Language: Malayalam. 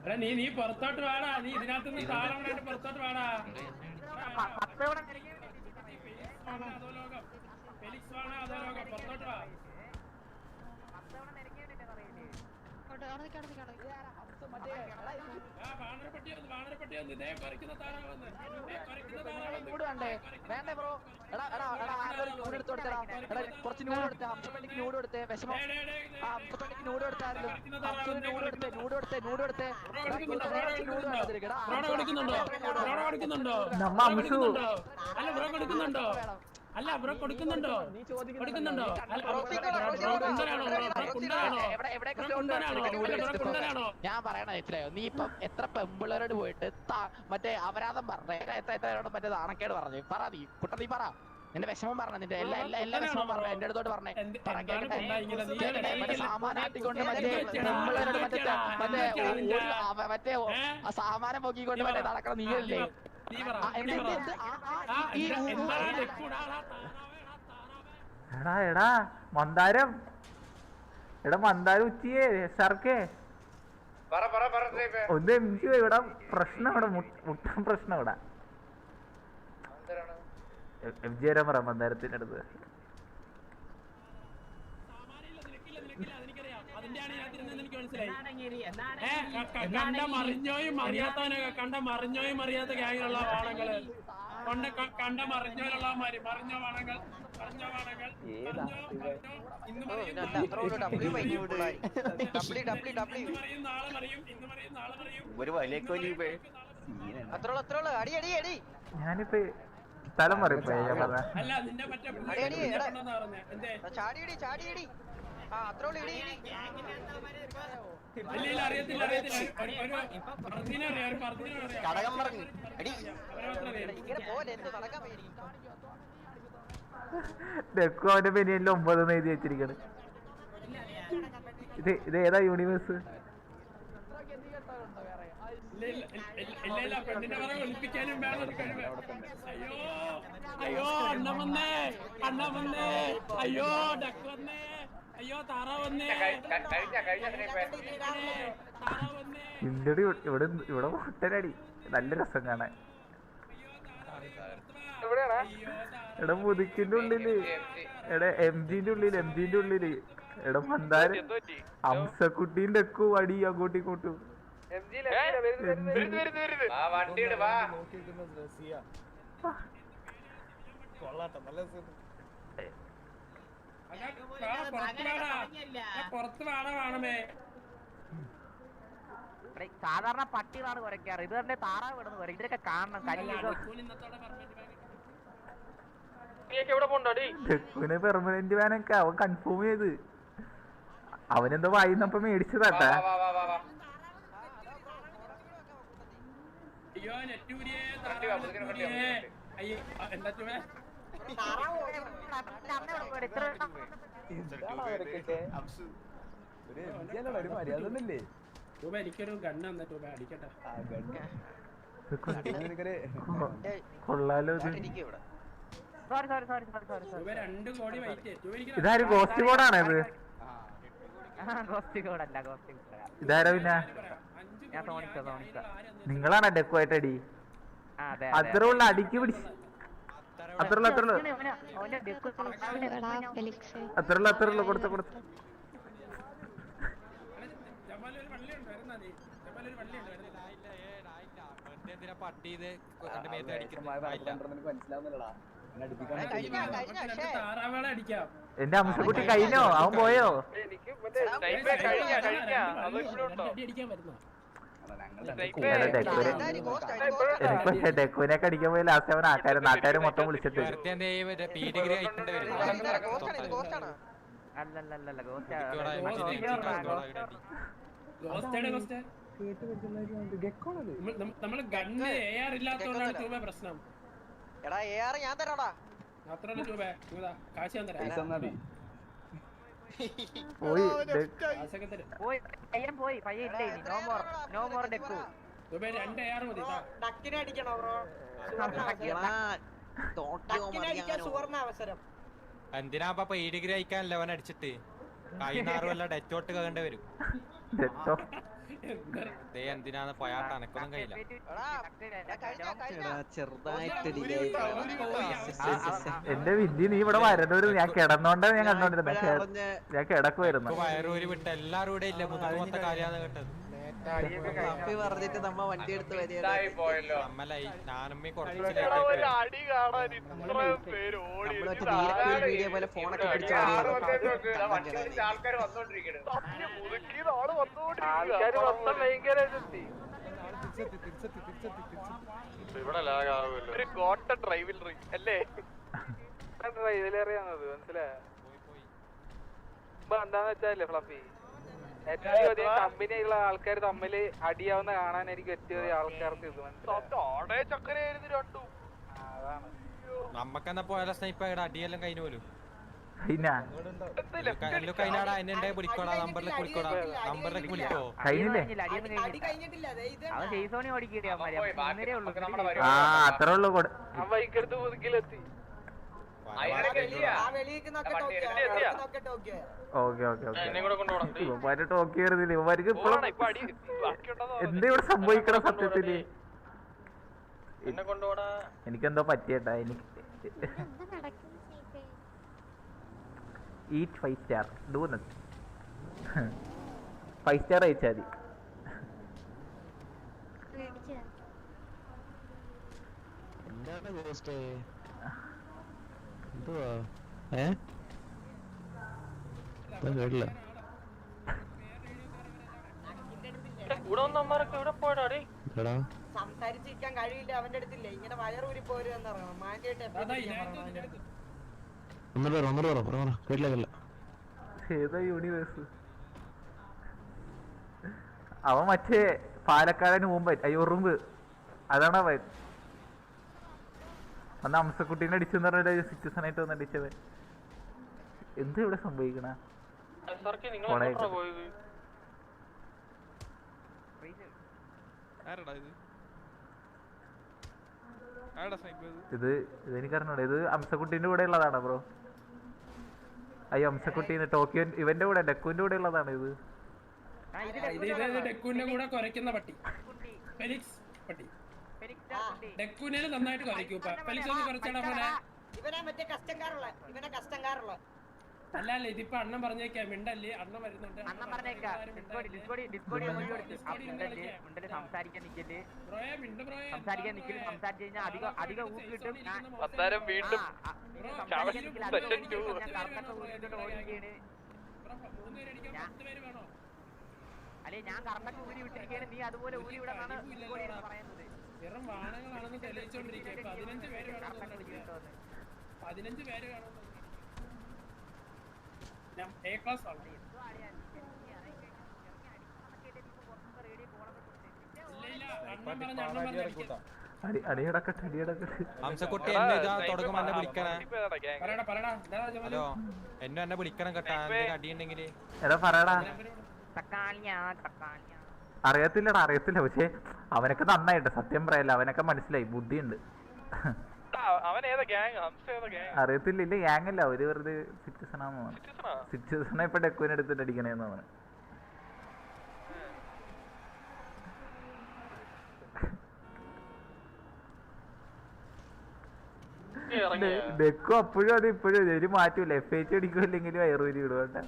എടാ നീ നീ പുറത്തോട്ട് വാടാ. നീ ഇതിനകത്ത് നിന്ന് താളം പുറത്തോട്ട് വാടാ. അതോ ലോകം ഫെലിക്സ് വാണ അതോ ലോകം പുറത്തോട്ട് വാ വേണ്ടേ? വേണ്ടേ ബ്രോ? എടാ എടാ എടാ ആരൊരു നൂട് എടുത്ത് കൊടുത്തടാ എടാ കുറച്ച് നൂട് എടുത്ത് അംശപ്പെട്ടിക്ക് നൂട് കൊടുത്തേ വിഷമം. ആ അംശപ്പെട്ടിക്ക് നൂട് കൊടുത്തായിരുന്നു അംശത്തിന് നൂട് കൊടുത്തേ നൂട് കൊടുത്തേ നൂട് കൊടുത്തേ കുറച്ച് നൂട് വേണം എടാ. ബ്രോടെ കൊടുക്കുന്നുണ്ടോ ബ്രോടെ കൊടുക്കുന്നുണ്ടോ നമ്മ അംശു. അല്ല ബ്രോ കൊടുക്കുന്നുണ്ടോ അല്ല ബ്രോ കൊടുക്കുന്നുണ്ടോ? കൊടുക്കുന്നുണ്ടോ? ഞാൻ പറയണ എത്രയോ നീ ഇപ്പം എത്ര പെമ്പിള്ളേരോട് പോയിട്ട് മറ്റേ അപരാധം പറഞ്ഞോട് എത്രയോട് മറ്റേ നാണക്കേട് പറഞ്ഞു? പറ നീ കുട്ട നീ പറ. നിന്റെ വിഷമം പറഞ്ഞ നിന്റെ എല്ലാ എല്ലാ എല്ലാ വിഷമം പറഞ്ഞ എന്റെ അടുത്തോട്ട് പറഞ്ഞേ. സാമാനാട്ടിക്കൊണ്ട് മറ്റേ മറ്റേ മറ്റേ? മറ്റേ സാമാനം പൊക്കിക്കൊണ്ട് നീ മറ്റേ നടക്കണം നീയല്ലേ? എടാ എടാ മന്ദാരം. എടാ മന്ദാരം ഉച്ചിയേ സർക്കേ. പറ പറ പറ ദീപേ. ഒന്ന് എം ജി ഇവിടെ പ്രശ്നം ഇവിടെ മുട്ട- മുട്ടൻ പ്രശ്നം ഇവിടെ? എം ജി വരാൻ പറ മന്ദാരത്തിന്റെ അടുത്ത് മനസ്സിലായി. കണ്ട മറിഞ്ഞോയും അറിയാത്തവനൊക്കെ കണ്ട മറിഞ്ഞോയും അറിയാത്ത ഗ്യാങ്ങിലുള്ള വാണങ്ങൾ കൊണ്ട് കണ്ട മറിഞ്ഞോയിലുള്ള മാതിരി. മറിഞ്ഞ വാണങ്ങൾ മറിഞ്ഞ വാണങ്ങൾ ഇന്ന് മറിയും, നാളെ ഒരു മറിയും. ഇന്ന് മറിയും, നാളെ മറിയും. ഒരു വലിയ. അത്രോളൂ അത്രോളൂ അടി അടി അടി. ഞാനിപ്പോ സ്ഥലം പറയും അല്ല നിന്റെ മറ്റേ അടി, അടി, ഇല്ല അറിയത്തില്ല അറിയാം കടകം പറഞ്ഞു അടി. ഡെക്കോ അവന്റെ പെനിയല്ല ഒമ്പത് എഴുതി വെച്ചിരിക്കണ്. ഇത് ഇത് ഏതാ യൂണിവേഴ്സ് അയ്യോ അയ്യോ അണ്ണ വന്നേ അണ്ണ വന്നേ അയ്യോ ഡക്ക് വന്നേ. അയ്യോ ഇന്ത്യയുടെ ഇവിടെ ഇവിടെ മുട്ടനടി. നല്ല രസം കാണാൻ. എടാ മുതുക്കിന്റെ ഉള്ളിൽ. എടാ എം ജിന്റെ ഉള്ളിൽ എം ജിന്റെ ഉള്ളിൽ. എടാ മന്ദാര. അംസക്കുട്ടീന്റെ ഒക്കെ അടി അങ്ങോട്ടും ഇങ്ങോട്ടും. എം ജി ആ വണ്ടിയുടെ വാ അതാ, വാ, പുറത്ത് വാടാ വേണമേ. സാധാരണ പട്ടികളാണ് കുരയ്ക്കാറ് ഇത് തന്നെ താറാവ് കിടന്ന് കുരയ്ക്കും ഇതിനൊക്കെ കാണണം ഇന്നത്തോടെ പെർമനന്റ് വാനൊക്കെ അവൻ കൺഫേം ചെയ്ത്. അവനെന്തോ വായിന്നപ്പോ മേടിച്ചതാട്ടാ അയ്യോ വാ അയ്യോ നെറ്റൂരിയെ എനിക്കൊരു ഗണ്ണ് തന്ന ചുമ അടിക്കട്ടെ കൊള്ളാലോ ഇതാര് ഗോസ്റ്റ് കോഡാണ് ഇത് ഇതാരോ പിന്നെ നിങ്ങളാണ് ഡെക്കുമായിട്ട് അടി ആ അതെ അത്ര ഉള്ള അടിക്ക് പിടിച്ച് അത്ര അത്രയുള്ള. അത്ര ഉള്ള ഫെലിക്സ് അത്ര ഉള്ള അത്ര ഉള്ള കൊടുത്ത കൊടുത്ത. എന്റെ അംശക്കുട്ടി കഴിഞ്ഞോ അവൻ പോയോ? ദീപേ ഡെക്കുവിനെ എനിക്ക് ഡെക്കുവിനൊക്കെ അടിക്കാൻ പോയി ലാസ്റ്റ് അവൻ ആൾക്കാരെ നാട്ടുകാരെ മൊത്തം വിളിച്ചിട്ട് അല്ലല്ലല്ല ഗോസ്റ്റ് നമ്മൾ ഗണ്ണ് എ ആർ ഇല്ലാത്തോണ്ടാണ് ചൂബ പ്രശ്നം എടാ എ ആർ ഞാൻ തരാടാ മാത്രല്ല ചൂബ കാശ് ഞാൻ തരാം പോയി പോയി പയ്യൻ പോയി പയ്യൻ ഇല്ല ഇനി? നോ മോർ നോ മോർ ഡെക്കു ഇതാ. ടോക്കിയോ മറിയാനോ എന്തിനാ അപ്പൊ പി ഡിഗ്രി അയക്കാൻ ലെവൻ അടിച്ചിട്ട്? കൈനാറും അല്ല ഡെറ്റോട്ട് കേണ്ട വരും. എന്തിനാന്ന് പോയാട്ട് അനക്കൊന്നും കഴിയില്ല. എന്റെ വിദ്യ നീ ഇവിടെ വരണൊരു ഞാൻ കിടന്നോണ്ടാ ഞാൻ കണ്ടോണ്ടിരുന്നു. ഞാൻ കിടക്കുവായിരുന്നു. ഇപ്പൊ വയറൂരി വിട്ട് എല്ലാരും ഇവിടെ ഇല്ല മുത്തമൊത്ത കാര്യാന്ന് കേട്ടത്. പപ്പി പറഞ്ഞിട്ട് നമ്മ വണ്ടി എടുത്ത് വീഡിയോ പോലെ ഫോണൊക്കെ പിടിച്ച് ഇവിടെ ഒരു ഗോട്ട ഡ്രൈവിൽ അല്ലേ? ഡ്രൈവിലേറിയാണത് മനസ്സിലായോ? ഇപ്പൊ എന്താന്ന് വെച്ചാലേ ഫ്ലഫി. ഏറ്റവും കമ്പനിയുള്ള ആൾക്കാർ തമ്മിൽ അടിയാവുന്ന കാണാനായിരിക്കും ഏറ്റവും അധികം ആൾക്കാർക്ക് ഇത് അതാണ്. നമ്മക്കെന്നാ പോയാലോ സ്നൈപ്പ് ഇവിടെ അടിയെല്ലാം കഴിഞ്ഞു പോലും. നമ്പറിലേക്ക് വിളിക്കോടാ നമ്പറിലേക്ക് വിളിക്കോ കഴിഞ്ഞില്ലേ? ആ പരിപാടി അത്രേ ഉള്ളൂ ആ ഉള്ളൂ എടുത്ത് ഓക്കെ ഓക്കെ ഓക്കെ. എന്നെ കൂടെ കൊണ്ടുപോകണം ഇവന്മാര് ടോക്ക് കയറുന്നില്ല ഇവന്മാർക്ക് ഇപ്പോഴും ഇപ്പൊ അടി ബാക്കിയുണ്ടോ എന്താ ഇവിടെ സംഭവിക്കണ സത്യത്തിൽ? എനിക്കെന്തോ പറ്റിയട്ടാ എനിക്ക് eat five star do nothing five star അയച്ചാൽ മതി. എന്താണ് എന്തുവാ? ഏ? ഇപ്പൊ കേട്ടില്ല. എടാ സംസാരിച്ചിരിക്കാൻ കഴിയില്ല അവന്റെ അടുത്തില്ലേ? ഇങ്ങനെ വയറൂരി പോരുമെന്ന് അറിയണം മാറ്റിയിട്ട് പറ പറ പറ കേട്ടില്ല ഏതാ യൂണിവേഴ്സ് അവൻ മറ്റേ പാലക്കാടിന് മുമ്പ് അയ്യോ ഉറുമ്പ്. അതാണ് അവൻ? അന്ന് അംസക്കുട്ടീനെ അടിച്ചെന്ന് പറഞ്ഞ സിറ്റിസൺ ആയിട്ട് വന്ന് അടിച്ചത്. എന്ത് ഇവിടെ സംഭവിക്കണ? ഇത്? ഇതെനിക്കറിഞ്ഞൂടെ ഇത് അംസക്കുട്ടീന്റെ കൂടെ ഉള്ളതാണ് ബ്രോ അയ്യോ അംസക്കുട്ടി ടോക്കിയോ ഇവന്റെ കൂടെ ഡെക്കുവിന്റെ കൂടെ ഉള്ളതാണ് ഇത്. ഇത് ഇത് ഇത് ഡെക്കുവിന്റെ കൂടെ കുരയ്ക്കുന്ന പട്ടി. ഫെലിക്സ് പട്ടി. ഡെക്കുവിനെ നന്നായിട്ട് കുരയ്ക്കും പലിശ കുറച്ചാണ് പോലെ ഇവനെ മറ്റേ കസ്റ്റംകാരുള്ള ഇവനെ കസ്റ്റംകാരുള്ള. അല്ല അല്ല ഇതിപ്പോ അണ്ണൻ പറഞ്ഞേക്കാ മിണ്ടല്ലേ? അണ്ണൻ വരുന്നുണ്ട്. അണ്ണൻ പറഞ്ഞേക്കാം സംസാരിക്കാൻ നിക്കൽ. സംസാരിക്കാൻ നിക്കൽ സംസാരിച്ചു കഴിഞ്ഞാൽ അധികം അധികം ഊക്ക് കിട്ടും. വീണ്ടും അല്ലെ ഞാൻ കറക്റ്റ് ഊരി വിട്ടിരിക്കുകയാണ് നീ അതുപോലെ ഊരി വിടാന്നാണ് പറയുന്നത്. വെറും വാണങ്ങളാണെന്ന് തെളിയിച്ചോണ്ടിരിക്കുക പതിനഞ്ച് പേര് വേണമെന്ന് പതിനഞ്ച് പേര് ഞാൻ എ ക്ലാസ് ആണ്. ഇല്ല ഇല്ല. അണ്ണൻ പറഞ്ഞ അണ്ണൻ പറഞ്ഞ അടിക്കാം. അടി അടിയടക്കട്ടെ അടിയടക്കട്ടെ. ഹംസക്കുട്ടി എന്നെ ഇതാ തുടങ്ങുമ്പോ എന്നെ വിളിക്കണേ. ഹലോ എന്നെ എന്നെ വിളിക്കണം കേട്ടാ. എടാ പറയടാ. അറിയത്തില്ലടാ അറിയത്തില്ല. പക്ഷെ അവനൊക്കെ നന്നായിട്ട് സത്യം പറയല്ല അവനൊക്കെ മനസ്സിലായി. ബുദ്ധിയുണ്ട്. അറിയത്തില്ല ഇല്ല ഗ്യാങ് അവർ വെറുതെ സിറ്റിസണാന്ന് സിറ്റിസണ ഇപ്പൊ ഡെക്കുവിനെ എടുത്തിട്ട് അടിക്കണേന്ന് അവന് ഡെക്കു അപ്പോഴും അത് ഇപ്പോഴും ഒരു മാറ്റൂല എഫ് എച്ച് അടിക്കും അല്ലെങ്കിൽ വയറൂരി വിടും കേട്ടാ